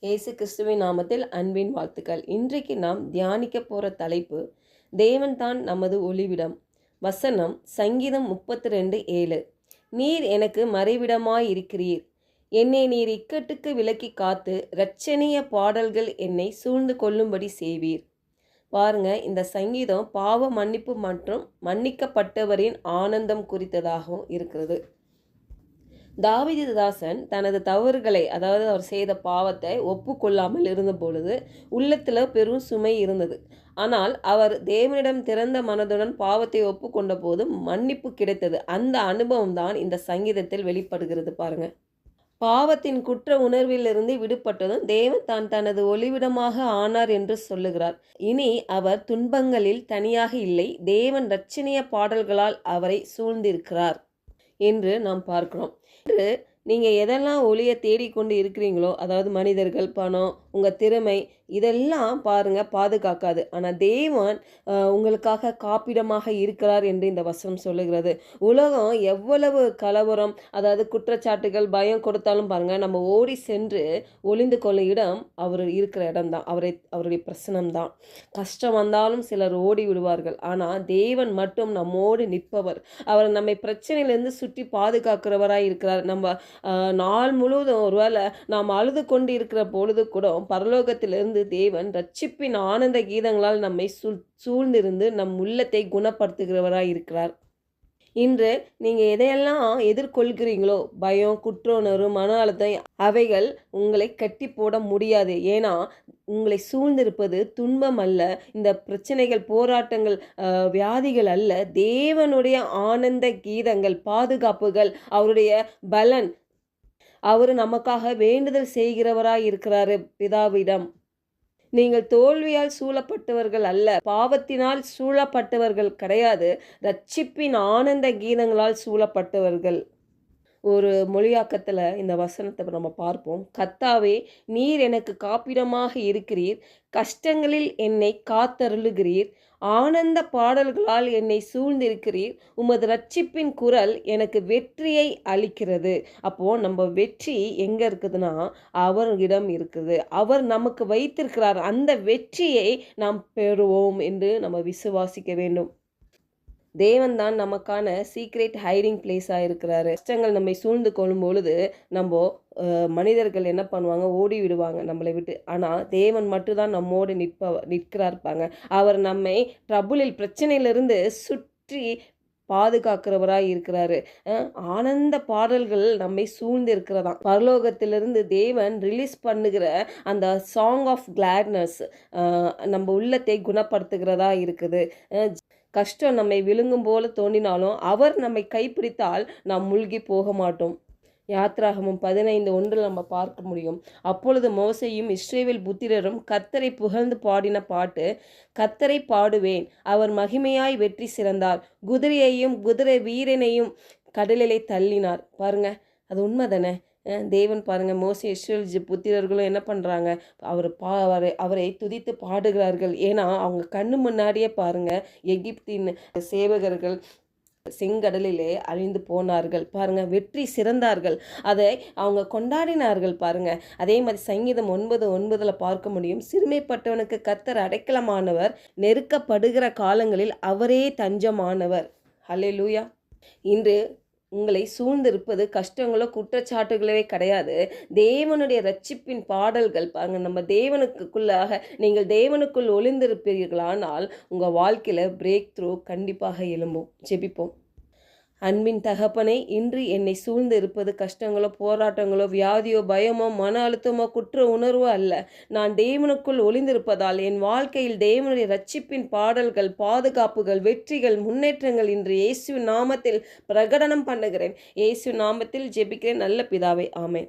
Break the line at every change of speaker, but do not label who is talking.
இயேசு கிறிஸ்துவின் நாமத்தில் அன்பின் வாழ்த்துக்கள். இன்றைக்கு நாம் தியானிக்க போகிற தலைப்பு தேவன்தான் நமது ஒளிவிடம். வசனம் சங்கீதம் முப்பத்தி ரெண்டு ஏழு. நீர் எனக்கு மறைவிடமாயிருக்கிறீர். என்னை நீர் இக்கட்டுக்கு விலக்கி காத்து இரட்சணிய பாடல்கள் என்னை சூழ்ந்து கொள்ளும்படி செய்வீர். பாருங்க இந்த சங்கீதம் பாவ மன்னிப்பு மற்றும் மன்னிக்கப்பட்டவரின் ஆனந்தம் குறித்ததாகவும் இருக்கிறது. தாவிததாசன் தனது தவறுகளை அதாவது அவர் செய்த பாவத்தை ஒப்புக்கொள்ளாமல் இருந்த பொழுது உள்ளத்தில் பெரும் சுமை இருந்தது. ஆனால் அவர் தேவனிடம் திறந்த மனதுடன் பாவத்தை ஒப்புக்கொண்ட போது மன்னிப்பு கிடைத்தது. அந்த அனுபவம் தான் இந்த சங்கீதத்தில் வெளிப்படுகிறது பாருங்க. பாவத்தின் குற்ற உணர்விலிருந்து விடுபட்டதும் தேவன் தான் தனது ஒளிவிடமாக ஆனார் என்று சொல்லுகிறார். இனி அவர் துன்பங்களில் தனியாக இல்லை தேவன் ரட்சணிய பாடல்களால் அவரை சூழ்ந்திருக்கிறார். என்று நாம் பார்க்கிறோம். இன்று நீங்கள் எதெல்லாம் ஒளியை தேடிக்கொண்டு இருக்கிறீங்களோ அதாவது மனிதர்கள் பணம் உங்கள் திறமை இதெல்லாம் பாருங்கள் பாதுகாக்காது. ஆனால் தேவன் உங்களுக்காக காப்பிடமாக இருக்கிறார் என்று இந்த வசனம் சொல்லுகிறது. உலகம் எவ்வளவு கலவரம் அதாவது குற்றச்சாட்டுகள் பயம் கொடுத்தாலும் பாருங்கள் நம்ம ஓடி சென்று ஒளிந்து கொள்ள இடம் அவர் இருக்கிற இடம்தான். அவரை அவருடைய பிரசனம் தான் கஷ்டம் வந்தாலும் சிலர் ஓடி விடுவார்கள். ஆனால் தேவன் மட்டும் நம்மோடு நிற்பவர். அவர் நம்மை பிரச்சனையிலேருந்து சுற்றி பாதுகாக்கிறவராக இருக்கிறார். நம்ம நாள் முழுவதும் ஒருவேளை நாம் அழுது கொண்டு இருக்கிற பொழுது கூட பரலோகத்திலிருந்து தேவன் ரட்சிப்பின் ஆனந்த கீதங்களால் நம்மை சூழ் சூழ்ந்திருந்து நம் உள்ளத்தை குணப்படுத்துகிறவராக இருக்கிறார். இன்று நீங்கள் எதையெல்லாம் எதிர்கொள்கிறீங்களோ பயம் குற்றுணர்வு மன அழுத்தம் அவைகள் உங்களை கட்டி போட முடியாது. ஏன்னா உங்களை சூழ்ந்திருப்பது துன்பம் அல்ல. இந்த பிரச்சனைகள் போராட்டங்கள் வியாதிகள் அல்ல. தேவனுடைய ஆனந்த கீதங்கள் பாதுகாப்புகள் அவருடைய பலன் அவர் நமக்காக வேண்டுதல் செய்கிறவராய் இருக்கிறாரு பிதாவிடம். நீங்கள் தோல்வியால் சூழப்பட்டவர்கள் அல்ல பாவத்தினால் சூழப்பட்டவர்கள் கிடையாது. ரட்சிப்பின் ஆனந்த கீதங்களால் சூழப்பட்டவர்கள். ஒரு மொழியாக்கத்தில் இந்த வசனத்தை நம்ம பார்ப்போம். கத்தாவே நீர் எனக்கு காப்பிடமாக இருக்கிறீர். கஷ்டங்களில் என்னை காத்தருளுகிறீர். ஆனந்த பாடல்களால் என்னை சூழ்ந்திருக்கிறீர். உமது ரட்சிப்பின் குரல் எனக்கு வெற்றியை அளிக்கிறது. அப்போது நம்ம வெற்றி எங்கே இருக்குதுன்னா அவரிடம் இருக்குது. அவர் நமக்கு வைத்திருக்கிறார். அந்த வெற்றியை நாம் பெறுவோம் என்று நம்ம விசுவாசிக்க வேண்டும். தேவன் தான் நமக்கான சீக்ரெட் ஹைடிங் பிளேஸாக இருக்கிறாரு. கஷ்டங்கள் நம்மை சூழ்ந்து கொள்ளும் பொழுது நம்ம மனிதர்கள் என்ன பண்ணுவாங்க? ஓடி விடுவாங்க நம்மளை விட்டு. ஆனால் தேவன் மட்டும்தான் நம்மோடு நிற்ப நிற்கிறார்ப்பாங்க. அவர் நம்மை ட்ரபுளில் பிரச்சனையிலிருந்து சுற்றி பாதுகாக்கிறவராய் இருக்கிறாரு. ஆனந்த பாடல்கள் நம்மை சூழ்ந்து இருக்கிறதா பரலோகத்திலிருந்து தேவன் ரிலீஸ் பண்ணுகிற அந்த சாங் ஆஃப் கிளாட்னஸ் நம்ம உள்ளத்தை குணப்படுத்துகிறதா இருக்குது. கஷ்டம் நம்மை விழுங்கும் போல தோன்றினாலும் அவர் நம்மை கைப்பிடித்தால் நாம் மூழ்கி போக மாட்டோம். யாத்ராகமும் பதினைந்து ஒன்றில் நம்ம பார்க்க முடியும். அப்பொழுது மோசையும் இஸ்ரேவேல் புத்திரரும் கத்தரை புகழ்ந்து பாடின பாட்டு கத்தரை பாடுவேன் அவர் மகிமையாய் வெற்றி சிறந்தார். குதிரையையும் குதிரை வீரனையும் கடலிலே தள்ளினார். பாருங்க அது உண்மை தானே தேவன் பாருங்கள் மோசி இஸ்ரேல் புத்திரர்களும் என்ன பண்ணுறாங்க அவர் பா அவரை அவரை துதித்து பாடுகிறார்கள். ஏன்னா அவங்க கண்ணு முன்னாடியே பாருங்கள் எகிப்தின் சேவகர்கள் செங்கடலிலே அழிந்து போனார்கள். பாருங்க வெற்றி சிறந்தார்கள். அதை அவங்க கொண்டாடினார்கள் பாருங்க. அதே மாதிரி சங்கீதம் ஒன்பது ஒன்பதில் பார்க்க முடியும். சிறுமைப்பட்டவனுக்கு கத்தர் அடைக்கலமானவர் நெருக்கப்படுகிற காலங்களில் அவரே தஞ்சமானவர். ஹalleluya. இன்று உங்களை சூழ்ந்திருப்பது கஷ்டங்களோ குற்றச்சாட்டுகளே கிடையாது. தேவனுடைய ரட்சிப்பின் பாடல்கள் பாருங்க நம்ம தேவனுக்குள்ளாக நீங்கள் தேவனுக்குள் ஒளிந்திருப்பீர்களானால் உங்கள் வாழ்க்கையில் பிரேக் த்ரூ கண்டிப்பாக எழும்பும். ஜெபிப்போம். அன்பின் தகப்பனை இன்று என்னை சூழ்ந்து இருப்பது கஷ்டங்களோ போராட்டங்களோ வியாதியோ பயமோ மன அழுத்தமோ குற்ற உணர்வோ அல்ல. நான் தேவனுக்குள் ஒளிந்திருப்பதால் என் வாழ்க்கையில் தேவனுடைய ரட்சிப்பின் பாடல்கள் பாதுகாப்புகள் வெற்றிகள் முன்னேற்றங்கள் இன்று இயேசு நாமத்தில் பிரகடனம் பண்ணுகிறேன். இயேசு நாமத்தில் ஜெபிக்கிறேன். நல்ல பிதாவை ஆமேன்.